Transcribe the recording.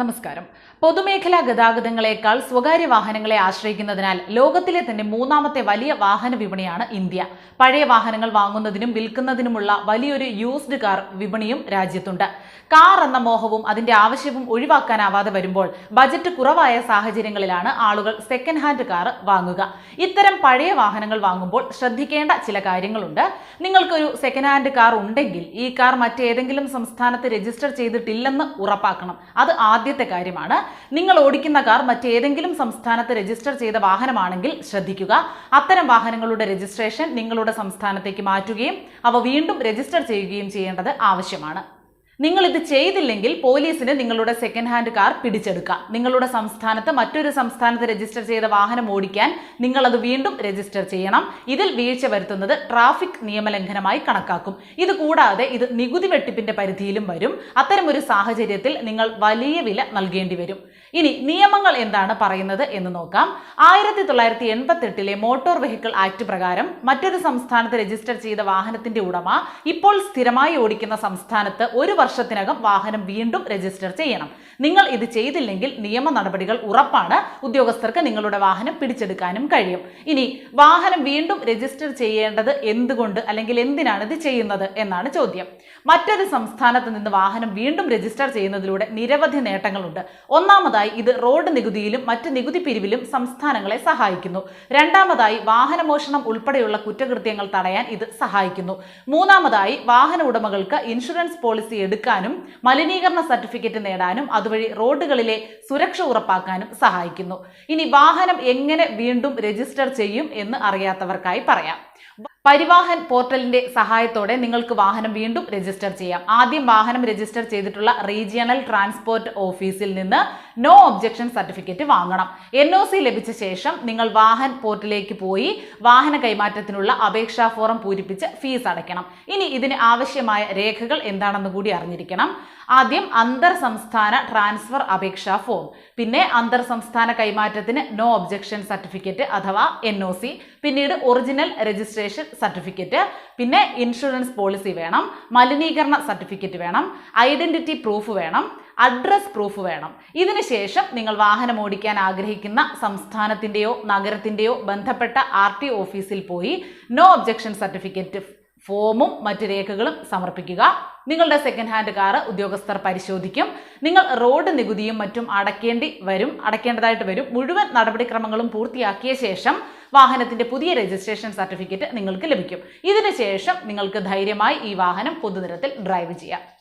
നമസ്കാരം. പൊതുമേഖലാ ഗതാഗതങ്ങളെക്കാൾ സ്വകാര്യ വാഹനങ്ങളെ ആശ്രയിക്കുന്നതിനാൽ ലോകത്തിലെ തന്നെ മൂന്നാമത്തെ വലിയ വാഹന വിപണിയാണ് ഇന്ത്യ. പഴയ വാഹനങ്ങൾ വാങ്ങുന്നതിനും വിൽക്കുന്നതിനുമുള്ള വലിയൊരു യൂസ്ഡ് കാർ വിപണിയും രാജ്യത്തുണ്ട്. കാർ എന്ന മോഹവും അതിന്റെ ആവശ്യവും ഒഴിവാക്കാനാവാതെ വരുമ്പോൾ ബജറ്റ് കുറവായ സാഹചര്യങ്ങളിലാണ് ആളുകൾ സെക്കൻഡ് ഹാൻഡ് കാർ വാങ്ങുക. ഇത്തരം പഴയ വാഹനങ്ങൾ വാങ്ങുമ്പോൾ ശ്രദ്ധിക്കേണ്ട ചില കാര്യങ്ങളുണ്ട്. നിങ്ങൾക്കൊരു സെക്കൻഡ് ഹാൻഡ് കാർ ഉണ്ടെങ്കിൽ ഈ കാർ മറ്റേതെങ്കിലും സംസ്ഥാനത്ത് രജിസ്റ്റർ ചെയ്തിട്ടില്ലെന്ന് ഉറപ്പാക്കണം. അത് ആദ്യത്തെ കാര്യമാണ്. നിങ്ങൾ ഓടിക്കുന്ന കാർ മറ്റേതെങ്കിലും സംസ്ഥാനത്ത് രജിസ്റ്റർ ചെയ്ത വാഹനമാണെങ്കിൽ ശ്രദ്ധിക്കുക. അത്തരം വാഹനങ്ങളുടെ രജിസ്ട്രേഷൻ നിങ്ങളുടെ സംസ്ഥാനത്തേക്ക് മാറ്റുകയും അവ വീണ്ടും രജിസ്റ്റർ ചെയ്യുകയും ചെയ്യേണ്ടത് ആവശ്യമാണ്. നിങ്ങൾ ഇത് ചെയ്തില്ലെങ്കിൽ പോലീസിന് നിങ്ങളുടെ സെക്കൻഡ് ഹാൻഡ് കാർ പിടിച്ചെടുക്കാം. നിങ്ങളുടെ സംസ്ഥാനത്ത് മറ്റൊരു സംസ്ഥാനത്ത് രജിസ്റ്റർ ചെയ്ത വാഹനം ഓടിക്കാൻ നിങ്ങൾ അത് വീണ്ടും രജിസ്റ്റർ ചെയ്യണം. ഇതിൽ വീഴ്ച വരുത്തുന്നത് ട്രാഫിക് നിയമലംഘനമായി കണക്കാക്കും. ഇത് കൂടാതെ ഇത് നികുതി വെട്ടിപ്പിന്റെ പരിധിയിലും വരും. അത്തരമൊരു സാഹചര്യത്തിൽ നിങ്ങൾ വലിയ വില നൽകേണ്ടി വരും. ഇനി നിയമങ്ങൾ എന്താണ് പറയുന്നത് എന്ന് നോക്കാം. ആയിരത്തി തൊള്ളായിരത്തി എൺപത്തി എട്ടിലെ മോട്ടോർ വെഹിക്കിൾ ആക്ട് പ്രകാരം മറ്റൊരു സംസ്ഥാനത്ത് രജിസ്റ്റർ ചെയ്ത വാഹനത്തിന്റെ ഉടമ ഇപ്പോൾ സ്ഥിരമായി ഓടിക്കുന്ന സംസ്ഥാനത്ത് ഒരു വർഷത്തിനകം വാഹനം വീണ്ടും രജിസ്റ്റർ ചെയ്യണം. നിങ്ങൾ ഇത് ചെയ്തില്ലെങ്കിൽ നിയമ നടപടികൾ ഉറപ്പാണ്. ഉദ്യോഗസ്ഥർക്ക് നിങ്ങളുടെ വാഹനം പിടിച്ചെടുക്കാനും കഴിയും. ഇനി വാഹനം വീണ്ടും രജിസ്റ്റർ ചെയ്യേണ്ടത് എന്തുകൊണ്ട് അല്ലെങ്കിൽ എന്തിനാണ് ഇത് ചെയ്യുന്നത് എന്നാണ് ചോദ്യം. മറ്റൊരു സംസ്ഥാനത്ത് നിന്ന് വാഹനം വീണ്ടും രജിസ്റ്റർ ചെയ്യുന്നതിലൂടെ നിരവധി നേട്ടങ്ങളുണ്ട്. ഒന്നാമതായി ഇത് റോഡ് നികുതിയിലും മറ്റ് നികുതി പിരിവിലും സംസ്ഥാനങ്ങളെ സഹായിക്കുന്നു. രണ്ടാമതായി വാഹനമോഷണം ഉൾപ്പെടെയുള്ള കുറ്റകൃത്യങ്ങൾ തടയാൻ ഇത് സഹായിക്കുന്നു. മൂന്നാമതായി വാഹന ഉടമകൾക്ക് ഇൻഷുറൻസ് പോളിസി എടുക്കാനും മലിനീകരണ സർട്ടിഫിക്കറ്റ് നേടാനും അതുവഴി റോഡുകളിലെ സുരക്ഷ ഉറപ്പാക്കാനും സഹായിക്കുന്നു. ഇനി വാഹനം എങ്ങനെ വീണ്ടും രജിസ്റ്റർ ചെയ്യും എന്ന് അറിയാത്തവർക്കായി പറയാം. പരിവാഹൻ പോർട്ടലിന്റെ സഹായത്തോടെ നിങ്ങൾക്ക് വാഹനം വീണ്ടും രജിസ്റ്റർ ചെയ്യാം. ആദ്യം വാഹനം രജിസ്റ്റർ ചെയ്തിട്ടുള്ള റീജിയണൽ ട്രാൻസ്പോർട്ട് ഓഫീസിൽ നിന്ന് നോ ഒബ്ജക്ഷൻ സർട്ടിഫിക്കറ്റ് വാങ്ങണം. എൻ ലഭിച്ച ശേഷം നിങ്ങൾ വാഹൻ പോർട്ടലിലേക്ക് പോയി വാഹന കൈമാറ്റത്തിനുള്ള അപേക്ഷാ ഫോറം പൂരിപ്പിച്ച് ഫീസ് അടയ്ക്കണം. ഇനി ഇതിന് ആവശ്യമായ രേഖകൾ എന്താണെന്ന് കൂടി അറിഞ്ഞിരിക്കണം. ആദ്യം അന്തർ സംസ്ഥാന ട്രാൻസ്ഫർ അപേക്ഷാ ഫോം പിന്നെ അന്തർ സംസ്ഥാന കൈമാറ്റത്തിന് നോ ഒബ്ജക്ഷൻ സർട്ടിഫിക്കറ്റ് അഥവാ എൻ പിന്നീട് ഒറിജിനൽ രജിസ്ട്രേഷൻ സർട്ടിഫിക്കറ്റ് പിന്നെ ഇൻഷുറൻസ് പോളിസി വേണം മലിനീകരണ സർട്ടിഫിക്കറ്റ് വേണം ഐഡന്റിറ്റി പ്രൂഫ് വേണം അഡ്രസ് പ്രൂഫ് വേണം. ഇതിനുശേഷം നിങ്ങൾ വാഹനം ഓടിക്കാൻ ആഗ്രഹിക്കുന്ന സംസ്ഥാനത്തിന്റെയോ നഗരത്തിന്റെയോ ബന്ധപ്പെട്ട ആർ ടി ഓഫീസിൽ പോയി നോ ഒബ്ജക്ഷൻ സർട്ടിഫിക്കറ്റ് ഫോമും മറ്റ് രേഖകളും സമർപ്പിക്കുക. നിങ്ങളുടെ സെക്കൻഡ് ഹാൻഡ് കാർ ഉദ്യോഗസ്ഥർ പരിശോധിക്കും. നിങ്ങൾ റോഡ് നികുതിയും മറ്റും അടക്കേണ്ടി വരും. അടക്കേണ്ടതായിട്ട് വരും. മുഴുവൻ നടപടിക്രമങ്ങളും പൂർത്തിയാക്കിയ ശേഷം വാഹനത്തിന്റെ പുതിയ രജിസ്ട്രേഷൻ സർട്ടിഫിക്കറ്റ് നിങ്ങൾക്ക് ലഭിക്കും. ഇതിനുശേഷം നിങ്ങൾക്ക് ധൈര്യമായി ഈ വാഹനം പൊതുനിരത്തിൽ ഡ്രൈവ് ചെയ്യാം.